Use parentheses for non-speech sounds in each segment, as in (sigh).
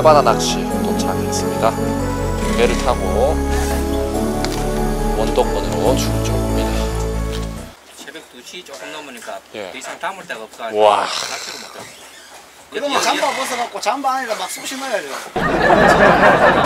별바다 낚시 도착했습니다. 배를 타고 원도권으로 출조합니다. 새벽 2시 조금 넘으니까 예. 더 이상 담을 데가 없어가지고 와. 낚시를 못하고 그러면 잠바 벗어갖고 잠바 안에다 막 넣어야죠. 이 (laughs)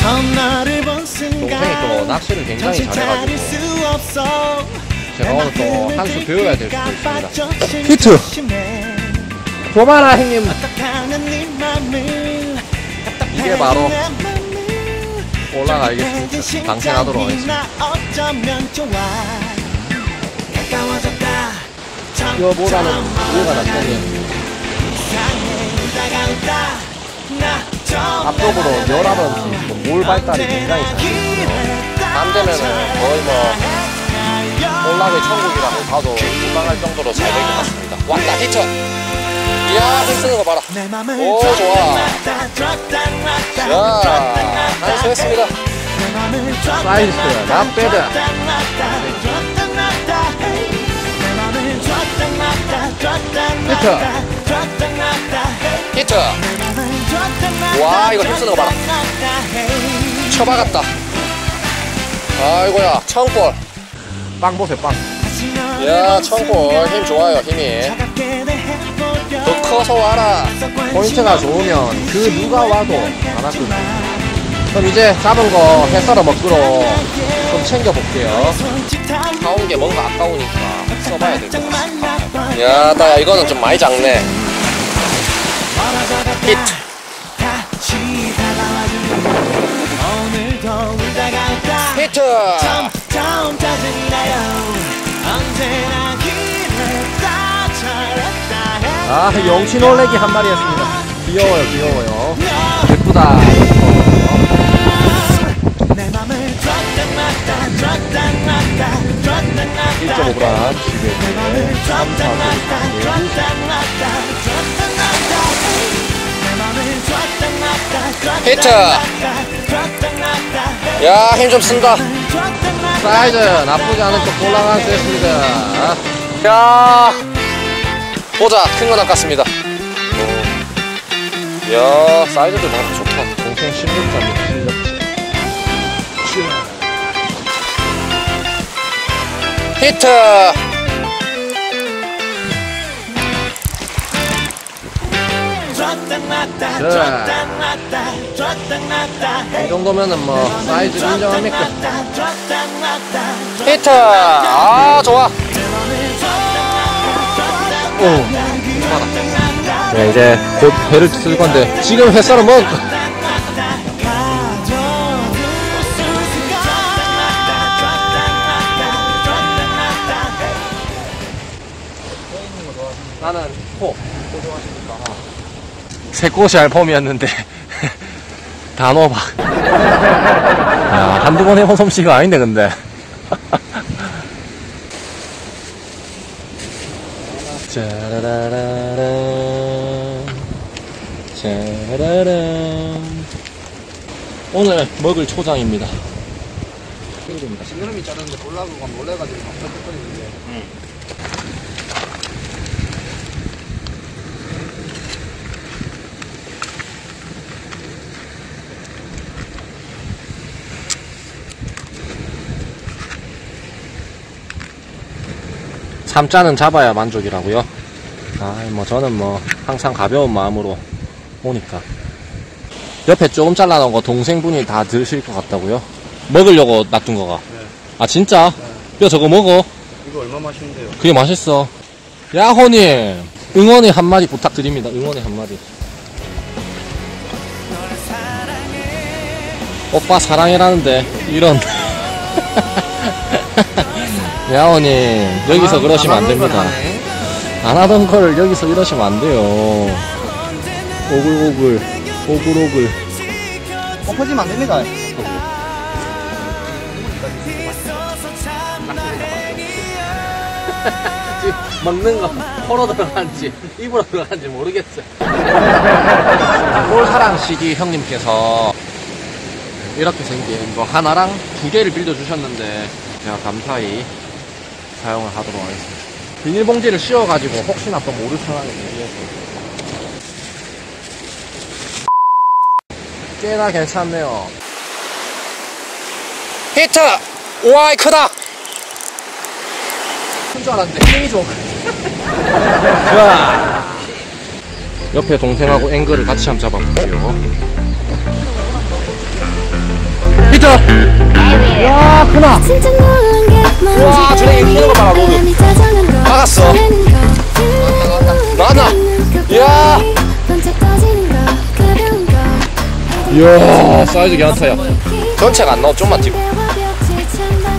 전화를 본 순간 동생이 또 낚시를 굉장히 잘해가지고 제가 오늘 또 한 수 배워야 될 수도 있습니다. 히트 줘봐라 형님. 네 이게 바로 올라가겠습니다. 방생하도록 하겠습니다. 이거보다는 위에가 낫겠네요. 앞쪽으로 열하는 물 발달이 굉장히 잘안 되면은 거의 뭐 올라의 천국이라고 봐도 무방할 정도로 잘될것 같습니다. 왔다 히트. 이야 힘 쓰는 거 봐라. 오 좋아. 자 한수했습니다. 사이즈, 납배드. 히 트. 와 이거 힘 쓰는 거 봐라. 쳐박았다. 아이고야 청볼. 빵 보세요, 빵. 야 청볼 힘 좋아요 힘이. 더 커서 와라. 포인트가 좋으면 그 누가 와도 안 왔거든요. 그럼 이제 잡은 거 회썰어 먹기로 좀 챙겨볼게요. 사온 게 뭔가 아까우니까 써봐야 될 것 같아. 야, 나 이거는 좀 많이 작네. 히트. 히트. 아, 영치 놀래기 한 마리였습니다. 귀여워요, 귀여워요. 예쁘다. 예뻐요. 1.5g 집에 있는 3, 4, 히트. 야, 힘 좀 쓴다. 사이즈 나쁘지 않은 쪽 올라간 셋입니다. 야. 보자, 큰거 낚았습니다. 오. 야, 사이즈도 너무 좋다. 동생 실력자입니다, 실 자. 이 정도면은 뭐 사이즈 인정합니까? 히트. 아, 좋아. 네, 이제 곧 배를 쓸 건데 지금 햇살은 뭐 새 꽃이 알폼이었는데 단호박. 야 한두 번 해본 솜씨가 아닌데 근데. (laughs) 짜라라라란 짜라란 오늘 먹을 초장입니다. 신놈이 자르는데 가면 놀래가지고 막 펄펄거리는데. 삼자는 잡아야 만족이라고요. 아, 뭐 저는 뭐 항상 가벼운 마음으로 오니까. 옆에 조금 잘라놓은 거 동생분이 다 드실 것 같다고요? 먹으려고 놔둔 거가. 아 진짜? 야 저거 먹어. 이거 얼마 맛있는데요? 그게 맛있어. 야호님 응원의 한마디 부탁드립니다. 응원의 한마디. 오빠 사랑해라는데 이런. (laughs) 야호님 여기서 그러시면 안 됩니다. 안 하던 걸 여기서 이러시면 안 돼요. 오글오글. 오글오글. 엎어지면 안 됩니다. (laughs) 지금 먹는 거 코로 들어간지 입으로 들어간지 모르겠어. 꼴사랑 CD 형님께서 이렇게 생긴 거 하나랑 두 개를 빌려주셨는데 제가 감사히 사용을 하도록 하겠습니다. 비닐봉지를 씌워가지고 혹시나 또 모르셔하는 위해서 꽤나 괜찮네요. 히트! 우와, 크다! 큰줄 알았는데 힘이 좀. 자. 옆에 동생하고 앵글을 같이 한번 잡아볼게요. 히트! 야, 크나! 와, 저래 키는 거 봐라, 로드. 막았어. 나왔나? 이야. 이야, 사이즈 괜찮다야. 전체가 안 나와, 좀만 뒤로.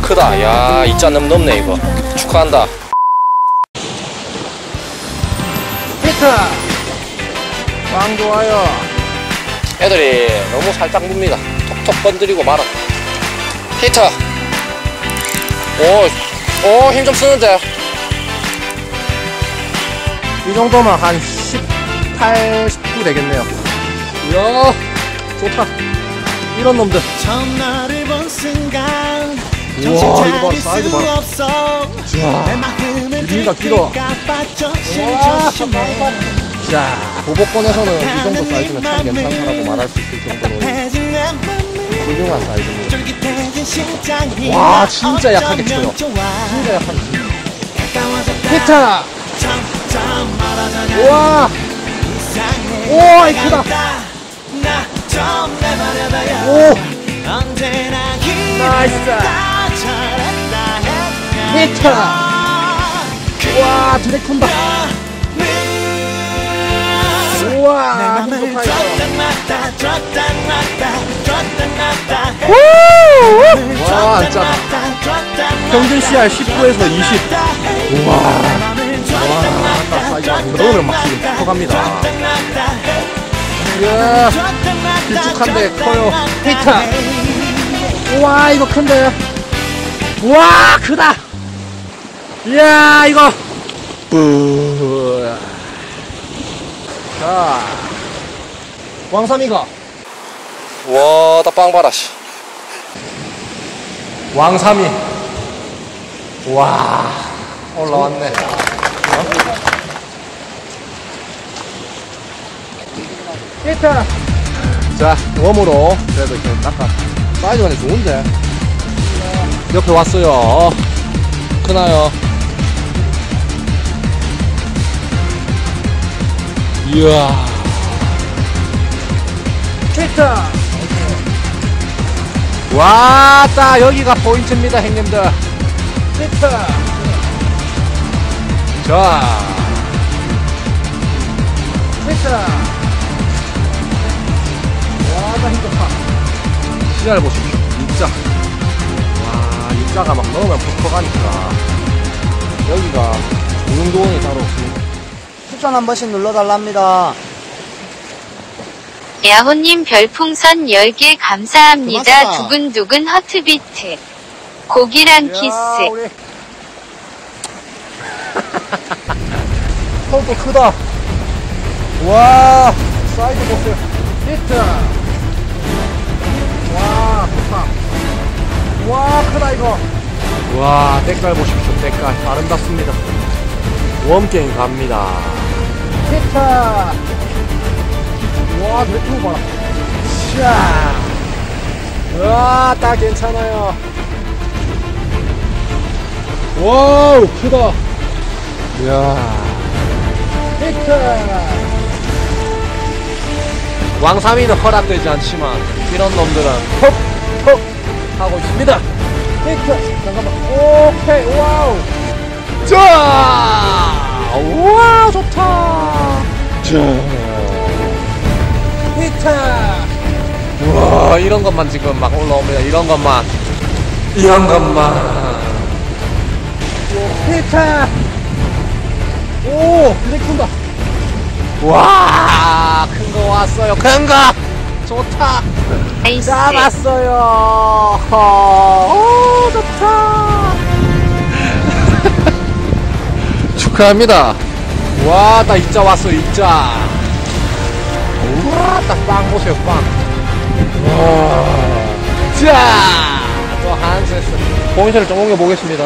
크다. 야, 이자 넘 넘네, 이거. 축하한다. 히트! 빵 좋아요. 애들이 너무 살짝 뭅니다. 톡톡 건드리고 말아. 히트! 오, 오, 힘 좀 쓰는데. 이 정도면 한 18, 19 되겠네요. 이야, 좋다. 이런 놈들. 처음 너를 본 순간 우와, 정신 이거 봐, 사이즈 수 봐. 마음을 길이가 길어. 우와, 자, 보복권에서는 이 정도 사이즈면 참 괜찮다라고 말할 수 있을 정도로 훌륭한 사이즈입니다. 와, 진짜 약하게 쳐요. 진짜! 점점 멀어져가 우와! 우와, 이 크다. 나좀 내버려둬요 오! 나이스. 기다렸다 잘했다 히트! 우와, 줬다 이거. 와, 안 짜다. 평균 CR 19에서 20. 우와. 와, 딱 사이즈 안 들어오면 막 지금 커갑니다. 이야, 길쭉한데 커요. 히트! 우와, 이거 큰데. 우와, 크다! 이야, 이거. 뿌. 자, 왕삼이가 와, 나빵 봐라, 씨. 왕삼이. 와, 올라왔네. 히트! 자, 웜으로 그래도 이렇게 닦아. 사이즈가 좋은데. 옆에 왔어요. 크나요? 이야. 히트! 왔다 여기가 포인트입니다 형님들. 히트 자. 히트 와다 힘좋다 시야를 보십시오. 입자. 와 입자가 막 넣으면 붙어가니까. 여기가 운동도원이 따로 없습니다. 추천 한 번씩 눌러달랍니다. 야호님 별풍선 10개 감사합니다. 고맙다. 두근두근 허트비트. 고기랑 키스. 우리. (laughs) 크다. 와 사이즈 보세요 히트. 와 좋다. 와 크다 이거. 와 때깔 보십시오 때깔. 아름답습니다. 웜게임 갑니다. 히트 와 대충 봐라 샤 와, 딱 괜찮아요. 와우, 크다. 이야. 히트! 왕삼이는 허락되지 않지만, 이런 놈들은 톡, 톡 하고 있습니다. 히트! 잠깐만. 오케이, 와우. 자! 우와, 좋다. 자. 이런 것만 지금 막 올라옵니다. 이런 것만. 이런 것만. 히트! 오, 되게 큰다. 와, 큰거 좋았어요. 큰거 좋다. 나이스. 잡았어요. 오, 좋다. (laughs) 축하합니다. 와, 나 입자 왔어, 입자. 우와, 딱빵 보세요, 빵. 와. 자, 또 한세스. 포인트를 좀 옮겨보겠습니다.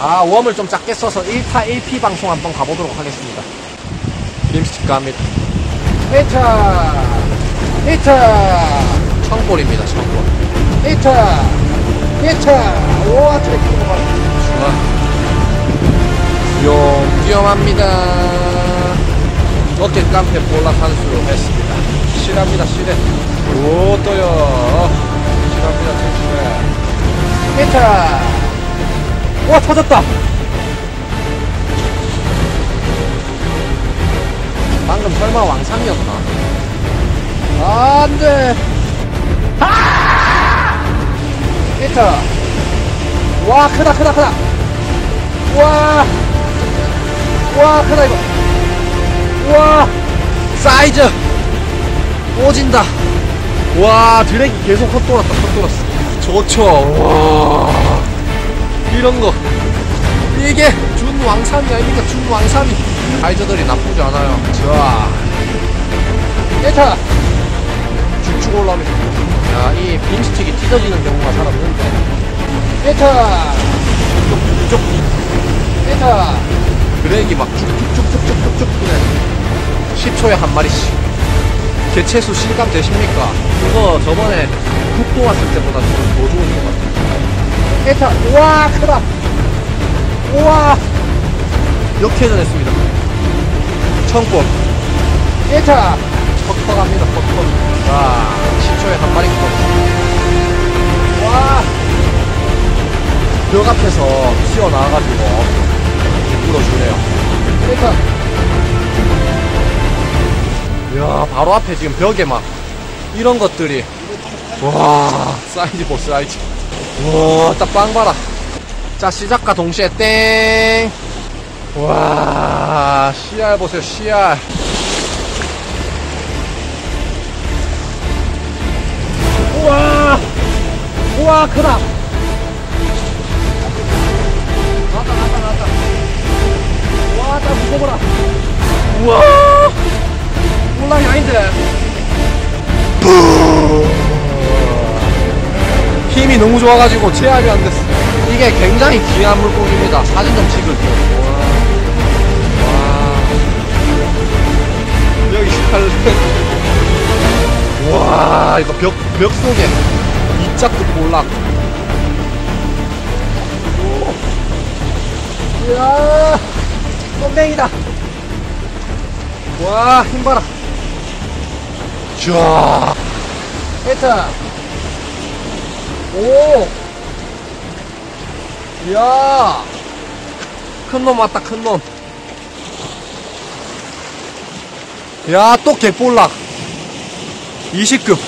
아, 웜을 좀 작게 써서 1타 1피 방송 한번 가보도록 하겠습니다. 림스틱 갑니다. 1타! 1타! 청볼입니다, 청볼. 1타! 1타! 우와, 트래킹 봐. 좋아. 띄엄띄엄합니다. 어깨 깡패 볼락 한수 했습니다. 실합니다, 실해. 오, 또요. 실합니다, 실해. 1타! 와, 터졌다! 방금 설마 왕상이었나? 아, 안 돼! 아! 1타! 와, 크다, 크다, 크다! 와! 와, 크다, 이거! 와! 사이즈! 오진다! 와, 드랙이 계속 헛돌았다, 헛돌았어. 좋죠. 와. 이런 거. 이게 준왕삼이 아닙니까? 준왕삼이. 사이즈들이 나쁘지 않아요. 좋아. 1타! 쭉쭉 올라오면. 야, 이 빔스틱이 찢어지는 경우가 잘 없는데. 1타! 쭉, 쭉, 1타! 드랙이 막 쭉쭉쭉쭉쭉쭉 그래. 10초에 한 마리씩. 개체수 실감 되십니까? 그거 저번에 국도 왔을 때보다 좀더 좋은 것 같아요. 에타, 우와, 크다! 우와! 역회전 했습니다. 청법. 에타! 퍽퍽 합니다, 퍽퍽. 자, 10초에 한 마리 컷. 와! 벽 앞에서 튀어나와가지고 이렇게 물어주네요. 에타! 이야, 바로 앞에 지금 벽에 막 이런 것들이. 와. 사이즈 보 사이즈. 와딱 빵 봐라. 자 시작과 동시에 땡와 CR 보세요 CR 우와 우와 크다. 나왔다 나왔다 나왔다. 와딱 무거워라. 우와 아닌데 힘이 너무 좋아가지고 제압이 안 됐어. 이게 굉장히 귀한 물고기입니다. 사진 좀 찍을게요. 여기 살래. 와, 이거 벽, 벽 속에 이 짝도 볼락. 오. 이야, 껌뱅이다. 와, 힘 봐라. 쫙. 에타. 오! 이야! 큰 놈 왔다, 큰 놈. 야, 또 개볼락. 20급.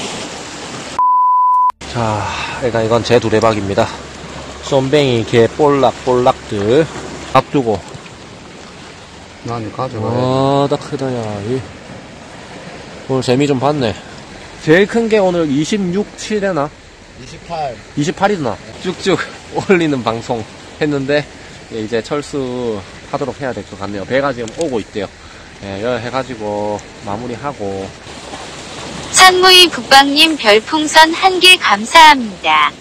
자, 일단 이건 제 두레박입니다. 쏨뱅이, 개, 볼락, 볼락들. 앞두고. 난 가져가야 와, 다 크다, 야. 이. 오늘 재미 좀 봤네. 제일 큰 게 오늘 26, 7에나? 28. 28이나 쭉쭉 (laughs) 올리는 방송 했는데 예, 이제 철수하도록 해야 될 것 같네요. 배가 지금 오고 있대요. 예, 열 해가지고 마무리하고 산무이 북방님 별풍선 한 개 감사합니다.